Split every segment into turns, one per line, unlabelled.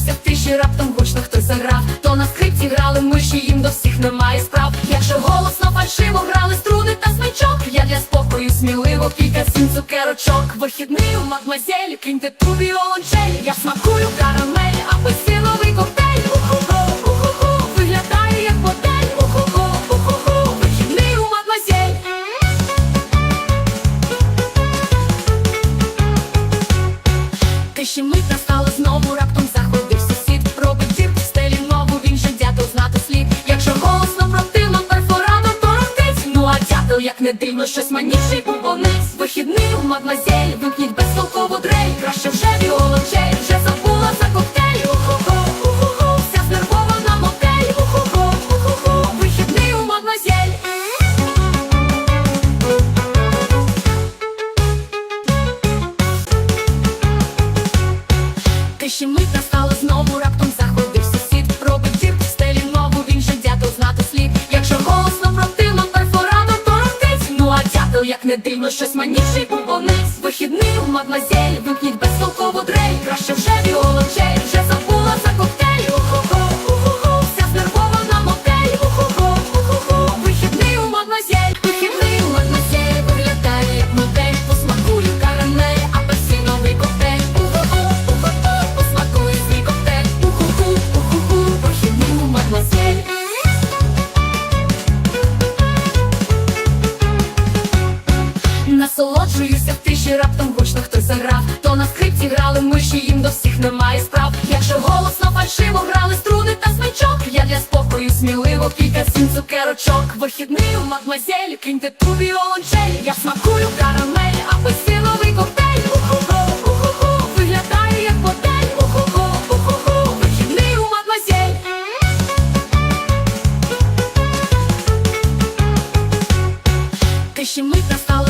тиші раптом гучно хтось заграв, то на скрипці грали миші, їм до всіх немає справ. Якщо голосно фальшиво грали струни та смичок, я для спокою сміливо кілька сім цукерочок. Вихідний у мадмазелі, киньте ту віолончель, я смакую карамель, апельсиновий коктейль. Уху-ху, як модель. Уху-ху, вихідний у мадмазель. Мить настала знову, раптом заходив як не дивно, щось маніший бубонець Вихідний у мадмазель, вимкніть безтолкову дрель. Краще вже віолончель, не дивно, щось маніший бомбонець. Вихідний у мадмазель, вимкніть безтолкову дрель Краще вже віолончель, Насолоджуюся в тиші, раптом гучно хтось заграв. То на скрипці грали миші, їм до всіх немає справ. Якщо голосно фальшиво грали струни та смичок Я для спокою сміливо кілька сім цукерочок. Вихідний у мадмазелі, киньте ту віолончель Тиші мить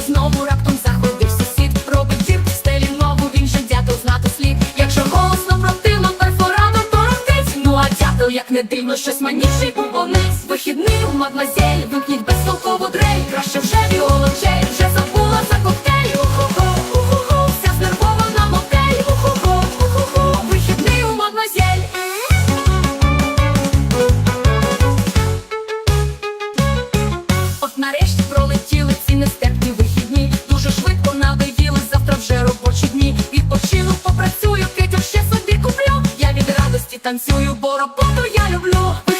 знову, раптом заходив сусід. Робить дір в стелі нову, він же дятел знати слід. Якщо голосно противно перфоратор, торопить. Ну а дятел, як не дивно, щось маніший бубонець Вихідний у мадмазель, вимкніть безтолкову дрель. Краще вже віолончель, вже забула за коктейль. Уху-ху, уху-ху, вся знервована модель Уху-ху, уху-ху, вихідний у мадмазель От нарешті пролетіли нестерпні вихідні. Дуже швидко надоїли, завтра вже робочі дні. Відпочину, попрацюю, китю ще собі куплю. Я від радості танцюю, бо роботу я люблю